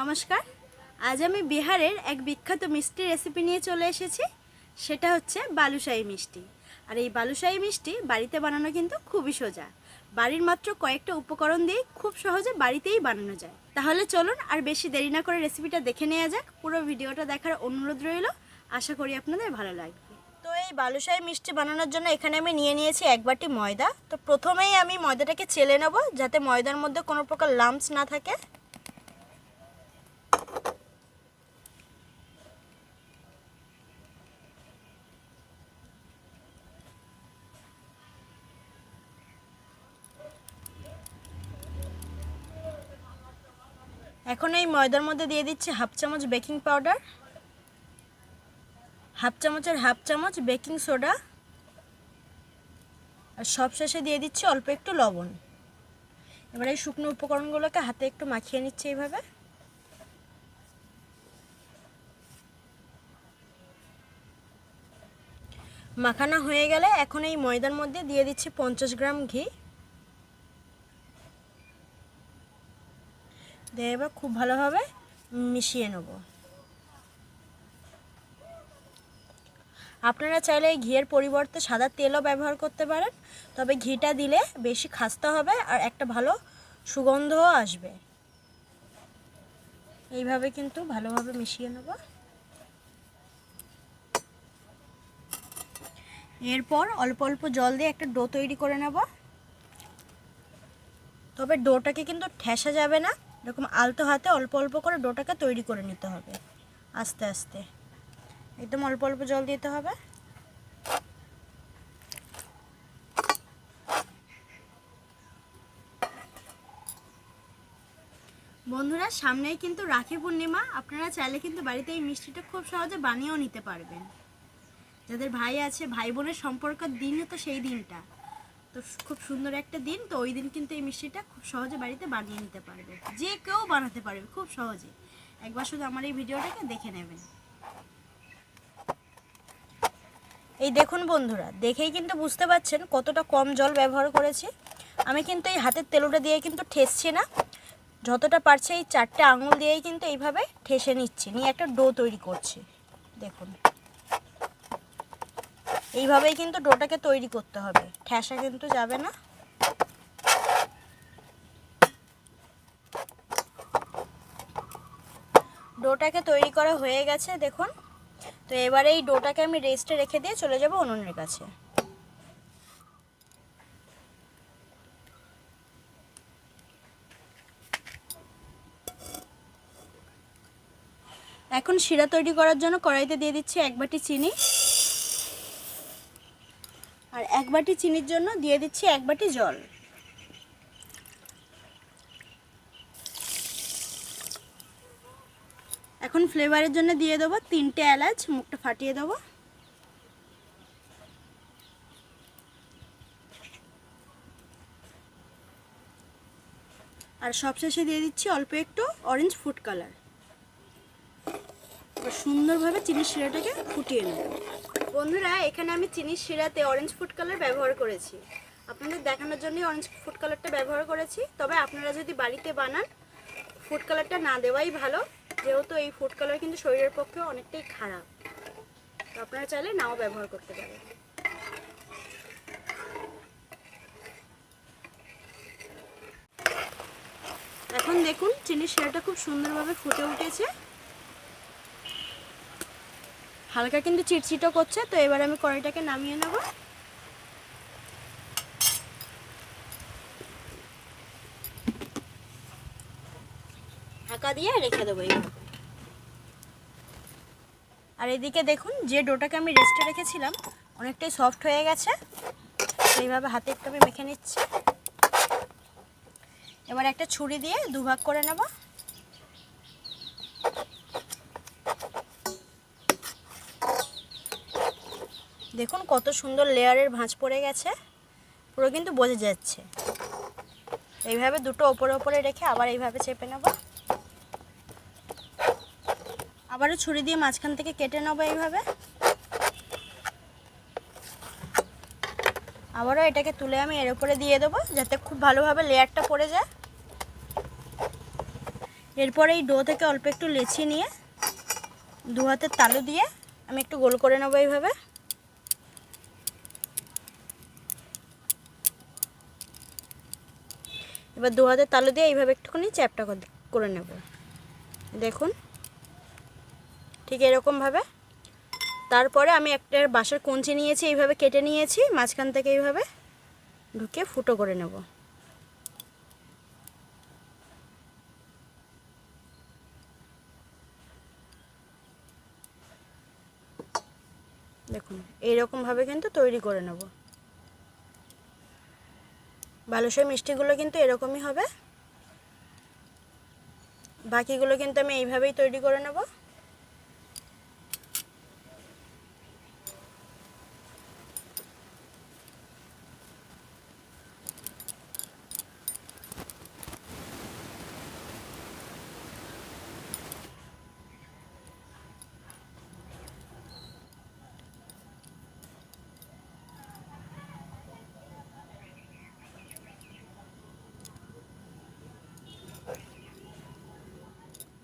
নমস্কার। আজ আমি বিহারের এক বিখ্যাত মিষ্টি রেসিপি নিয়ে চলে এসেছি। সেটা হচ্ছে বালুশাহী মিষ্টি। আর এই বালুশাহী মিষ্টি বাড়িতে বানানো কিন্তু খুবই সোজা। বাড়ির মাত্র কয়েকটা উপকরণ দিয়ে খুব সহজে বাড়িতেই বানানো যায়। তাহলে চলুন আর বেশি দেরি না করে রেসিপিটা দেখে নেওয়া যাক। পুরো ভিডিওটা দেখার অনুরোধ রইল। আশা করি আপনাদের ভালো লাগবে। তো এই বালুশাহী মিষ্টি বানানোর জন্য এখানে আমি নিয়ে নিয়েছি এক বাটি ময়দা। তো প্রথমেই আমি ময়দাটাকে চেলে নেব যাতে ময়দার মধ্যে কোনো প্রকার লাম্পস না থাকে। এখন এই ময়দার মধ্যে দিয়ে দিচ্ছি হাফ চামচ বেকিং পাউডার, হাফ চামচের হাফ চামচ বেকিং সোডা, আর সবশেষে দিয়ে দিচ্ছি অল্প একটু লবণ। এবার এই শুকনো উপকরণগুলোকে হাতে একটু মাখিয়ে নিচ্ছে এইভাবে। মাখানো হয়ে গেলে এখন এই ময়দার মধ্যে দিয়ে দিচ্ছি পঞ্চাশ গ্রাম ঘি। এবার খুব ভালোভাবে মিশিয়ে নেব। আপনারা চাইলে এই ঘিয়ের পরিবর্তে সাদা তেলও ব্যবহার করতে পারেন, তবে ঘিটা দিলে বেশি খাস্তা হবে আর একটা ভালো সুগন্ধও আসবে। এইভাবে কিন্তু ভালোভাবে মিশিয়ে নেব। এরপর অল্প অল্প জল দিয়ে একটা ডো তৈরি করে নেব। তবে ডোটাকে কিন্তু ঠেসা যাবে না। এরকম আলতো হাতে অল্প অল্প করে ডোটাকে তৈরি করে নিতে হবে। আস্তে আস্তে। একদম অল্প অল্প জল দিতে হবে। বন্ধুরা, সামনেই কিন্তু রাখি পূর্ণিমা। আপনারা চাইলে কিন্তু বাড়িতে এই মিষ্টিটা খুব সহজে বানিয়েও নিতে পারবেন। যাদের ভাই আছে, ভাই বোনের সম্পর্কের দিনও তো সেই দিনটা। তো খুব সুন্দর একটা দিন, তো ওই দিন কিন্তু এই মিষ্টিটা খুব সহজে বাড়িতে বানিয়ে নিতে পারবে। যে কেউ বানাতে পারবে, খুব সহজে। একবার শুধু আমার এই ভিডিওটাকে দেখে নেবেন। এই দেখুন বন্ধুরা, দেখেই কিন্তু বুঝতে পারছেন কতটা কম জল ব্যবহার করেছি। আমি কিন্তু এই হাতের তেলোটা দিয়ে কিন্তু ঠেসছি না। যতটা পারছে এই চারটে আঙুল দিয়েই কিন্তু এইভাবে ঠেসে নিচ্ছি, নিয়ে একটা ডো তৈরি করছি। দেখুন। এইভাবেই কিন্তু ডোটাকে তৈরি করতে হবে। ঠেসা কিন্তু যাবে না। ডোটাকে তৈরি করা হয়ে গেছে, দেখুন। তো এবারে এই ডোটাকে আমি রেস্টে রেখে দিয়ে চলে যাব উনুনের কাছে। এখন শিরা তৈরি করার জন্য কড়াইতে দিয়ে দিচ্ছি এক বাটি চিনি। আর এক বাটি চিনির জন্য দিয়ে দিচ্ছি এক বাটি জল। এখন ফ্লেভারের জন্য দিয়ে দেবো তিনটে এলাচ, মুখটা ফাটিয়ে দেবো। আর সবশেষে দিয়ে দিচ্ছি অল্প একটু অরেঞ্জ ফুড কালার সুন্দরভাবে চিনির শিরাটাকে ফুটিয়ে নেব। বন্ধুরা, এখানে আমি চিনির শিরাতে অরেঞ্জ ফুড কালার ব্যবহার করেছি। আপনাদের দেখানোর জন্যই অরেঞ্জ ফুড কালারটা ব্যবহার করেছি। তবে আপনারা যদি বাড়িতে বানান ফুড কালারটা না দেওয়াই ভালো। যেহেতু এই ফুড কালার কিন্তু শরীরের পক্ষে অনেকটাই খারাপ। তো আপনারা চাইলে নাও ব্যবহার করতে পারেন। এখন দেখুন, চিনির শিরাটা খুব সুন্দরভাবে ফুটে উঠেছে। হালকা কিন্তু চিটচিটো করছে, তো এবার আমি কড়াইটাকে নামিয়ে নেব। ঢাকা দিয়ে রেখে দেবো আর এদিকে দেখুন, যে ডোটাকে আমি রেস্টে রেখেছিলাম, অনেকটাই সফট হয়ে গেছে। এইভাবে হাতে একটু আমি মেখে নিচ্ছি। এবার একটা ছুরি দিয়ে দুভাগ করে নেব। দেখুন কত সুন্দর লেয়ারের ভাঁজ পড়ে গেছে। পুরো কিন্তু বোঝা যাচ্ছে। এইভাবে দুটো ওপরে ওপরে রেখে আবার এইভাবে চেপে নেব। আবারও ছুরি দিয়ে মাঝখান থেকে কেটে নেব এইভাবে। আবারও এটাকে তুলে আমি এর উপরে দিয়ে দেবো যাতে খুব ভালোভাবে লেয়ারটা পড়ে যায়। এরপরে এই ডো থেকে অল্প একটু লেচি নিয়ে দু হাতের তালু দিয়ে আমি একটু গোল করে নেব এইভাবে। এবার দু হাতে তালু দিয়ে এইভাবে একটুখানি চ্যাপটা করে- নেব। দেখুন, ঠিক এরকমভাবে। তারপরে আমি একটা বাঁশের কঞ্চি নিয়েছি, এইভাবে কেটে নিয়েছি, মাঝখান থেকে এইভাবে ঢুকে ফুটো করে নেব। দেখুন, এইরকমভাবে কিন্তু তৈরি করে নেব। বালুশাই মিষ্টিগুলো কিন্তু এরকমই হবে। বাকিগুলো কিন্তু আমি এইভাবেই তৈরি করে নেব।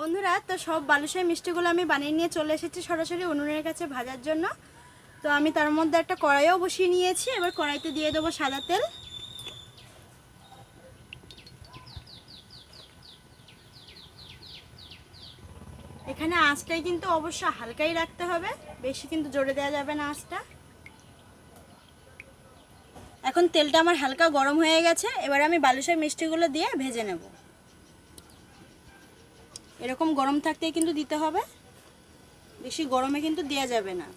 বন্ধুরা, তো সব বালুশাই মিষ্টিগুলো আমি বানিয়ে নিয়ে চলে এসেছি সরাসরি উনুনের কাছে ভাজার জন্য। তো আমি তার মধ্যে একটা কড়াইও বসিয়ে নিয়েছি। এবার কড়াইতে দিয়ে দেবো সাদা তেল। এখানে আঁচটাই কিন্তু অবশ্য হালকাই রাখতে হবে। বেশি কিন্তু জোরে দেওয়া যাবে না আঁচটা। এখন তেলটা আমার হালকা গরম হয়ে গেছে। এবার আমি বালুশাই মিষ্টিগুলো দিয়ে ভেজে নেব। এরকম গরম থাকতে কিন্তু দিতে হবে। বেশি গরমে কিন্তু দেওয়া যাবে না।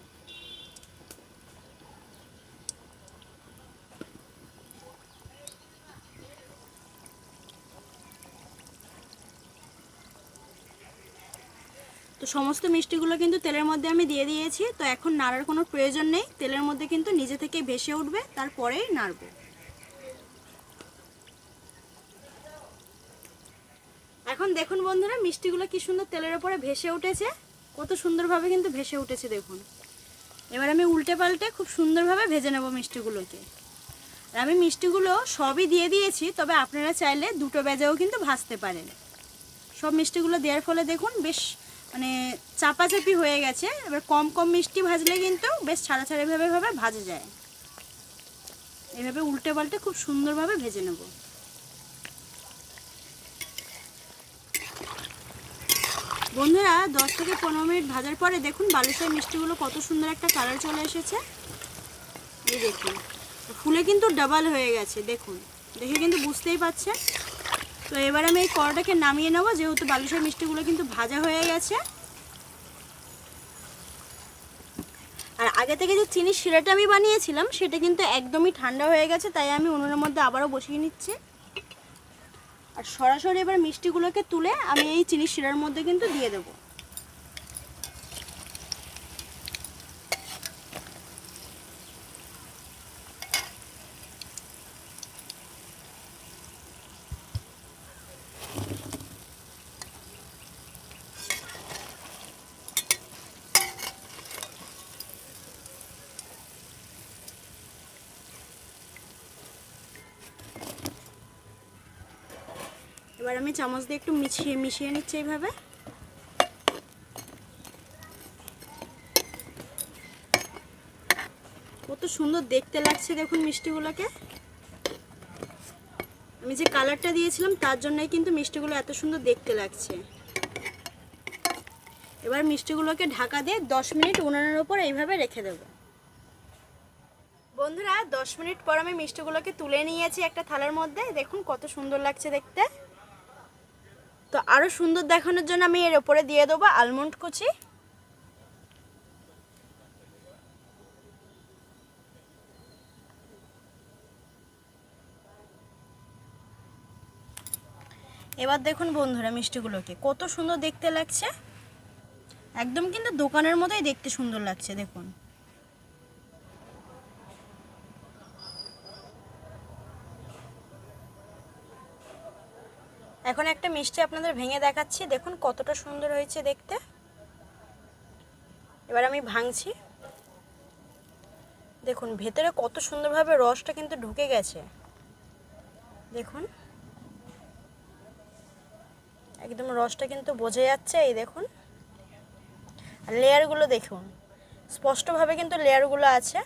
তো সমস্ত মিষ্টিগুলো কিন্তু তেলের মধ্যে আমি দিয়ে দিয়েছি। তো এখন নাড়ার কোনো প্রয়োজন নেই। তেলের মধ্যে কিন্তু নিজে থেকে ভেসে উঠবে, তারপরেই নাড়বো। এখন দেখুন বন্ধুরা, মিষ্টিগুলো কি সুন্দর তেলের ওপরে ভেসে উঠেছে। কত সুন্দরভাবে কিন্তু ভেসে উঠেছে দেখুন। এবার আমি উল্টে পাল্টে খুব সুন্দরভাবে ভেজে নেব মিষ্টিগুলোকে। আর আমি মিষ্টিগুলো সবই দিয়ে দিয়েছি, তবে আপনারা চাইলে দুটো বেজাও কিন্তু ভাজতে পারেন। সব মিষ্টিগুলো দেওয়ার ফলে দেখুন বেশ মানে চাপাচাপি হয়ে গেছে। এবার কম কম মিষ্টি ভাজলে কিন্তু বেশ ছাড়া ছাড়া ভাবে ভাবে ভাজা যায়। এভাবে উল্টে পাল্টে খুব সুন্দরভাবে ভেজে নেব। বন্ধুরা, দশ থেকে পনেরো মিনিট ভাজার পরে দেখুন বালুশাই মিষ্টিগুলো কত সুন্দর একটা কালার চলে এসেছে। এই দেখুন, ফুলে কিন্তু ডাবল হয়ে গেছে, দেখুন, দেখে কিন্তু বুঝতেই পারছেন তো এবার আমি এই কড়াটাকে নামিয়ে নেব, যেহেতু বালুশাই মিষ্টিগুলো কিন্তু ভাজা হয়ে গেছে। আর আগে থেকে যে চিনির শিরাটা আমি বানিয়েছিলাম, সেটা কিন্তু একদমই ঠান্ডা হয়ে গেছে, তাই আমি উনুনের মধ্যে আবারও বসিয়ে নিচ্ছি। আর সরাসরি এবার মিষ্টিগুলোকে তুলে আমি এই চিনি শিরার মধ্যে কিন্তু দিয়ে দেবো। এবার আমি চামচ দিয়ে একটু মিশিয়ে মিশিয়ে নিচ্ছি এইভাবে। কত সুন্দর দেখতে লাগছে দেখুন মিষ্টিগুলোকে। আমি যে কালারটা দিয়েছিলাম তার জন্যই কিন্তু মিষ্টিগুলো এত সুন্দর দেখতে লাগছে। এবার মিষ্টিগুলোকে ঢাকা দিয়ে দশ মিনিট উনানের ওপর এইভাবে রেখে দেব। বন্ধুরা, দশ মিনিট পর আমি মিষ্টিগুলোকে তুলে নিয়েছি একটা থালার মধ্যে। দেখুন কত সুন্দর লাগছে দেখতে। তো আরও সুন্দর দেখানোর জন্য আমি এর ওপরে দিয়ে দেবো আলমন্ড কুচি। এবার দেখুন বন্ধুরা মিষ্টিগুলোকে, কত সুন্দর দেখতে লাগছে। একদম কিন্তু দোকানের মতোই দেখতে সুন্দর লাগছে, দেখুন। এখন একটা মিষ্টি আপনাদের ভেঙে দেখাচ্ছি। দেখুন কতটা সুন্দর হয়েছে দেখতে। এবার আমি ভাঙছি। দেখুন, ভেতরে কত সুন্দরভাবে রসটা কিন্তু ঢুকে গেছে। দেখুন। একদম রসটা কিন্তু বোঝা যাচ্ছে, এই দেখুন। আর লেয়ারগুলো দেখুন। স্পষ্টভাবে কিন্তু লেয়ারগুলো আছে।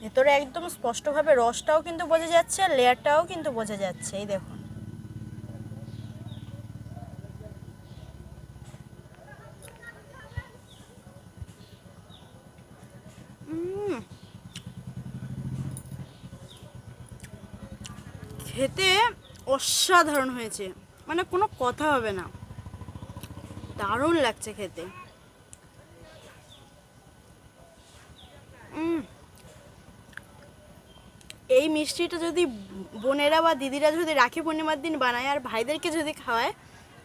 ভেতরে একদম স্পষ্টভাবে রসটাও কিন্তু বোঝা যাচ্ছে আর লেয়ারটাও কিন্তু বোঝা যাচ্ছে, এই দেখুন। খেতে অসাধারণ হয়েছে মানে কোনো কথা হবে না। দারুণ লাগছে খেতে। মিষ্টিটা যদি বোনেরা বা দিদিরা যদি রাখি পূর্ণিমার দিন বানায় আর ভাইদেরকে যদি খাওয়ায়,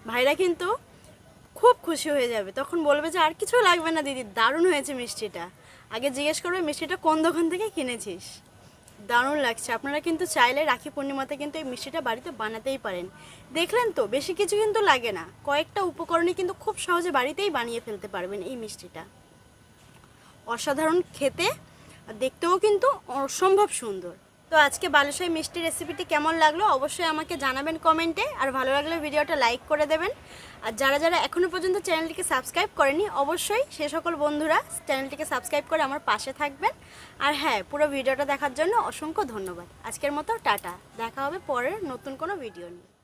ভাইরা কিন্তু খুব খুশি হয়ে যাবে। তখন বলবে যে, আর কিছু লাগবে না দিদি, দারুণ হয়েছে মিষ্টিটা। আগে জিজ্ঞেস করবে, মিষ্টিটা কোন দোকান থেকে কিনেছিস? দারুণ লাগছে। আপনারা কিন্তু চাইলে রাখি পূর্ণিমাতে কিন্তু এই মিষ্টিটা বাড়িতে বানাতেই পারেন। দেখলেন তো, বেশি কিছু কিন্তু লাগে না। কয়েকটা উপকরণে কিন্তু খুব সহজে বাড়িতেই বানিয়ে ফেলতে পারবেন এই মিষ্টিটা। অসাধারণ খেতে দেখতেও কিন্তু অসম্ভব সুন্দর। তো আজকে বালুশাহী মিষ্টি রেসিপিটি কেমন লাগল অবশ্যই আমাকে জানাবেন কমেন্টে আর ভালো লাগলে ভিডিওটা লাইক করে দেবেন। আর যারা যারা এখনও পর্যন্ত চ্যানেলটিকে সাবস্ক্রাইব করেনি, অবশ্যই সে সকল বন্ধুরা চ্যানেলটিকে সাবস্ক্রাইব করে আমার পাশে থাকবেন। আর হ্যাঁ পুরো ভিডিওটা দেখার জন্য অসংখ্য ধন্যবাদ। আজকের মতো টাটা। দেখা হবে পরের নতুন কোনো ভিডিও নিয়ে।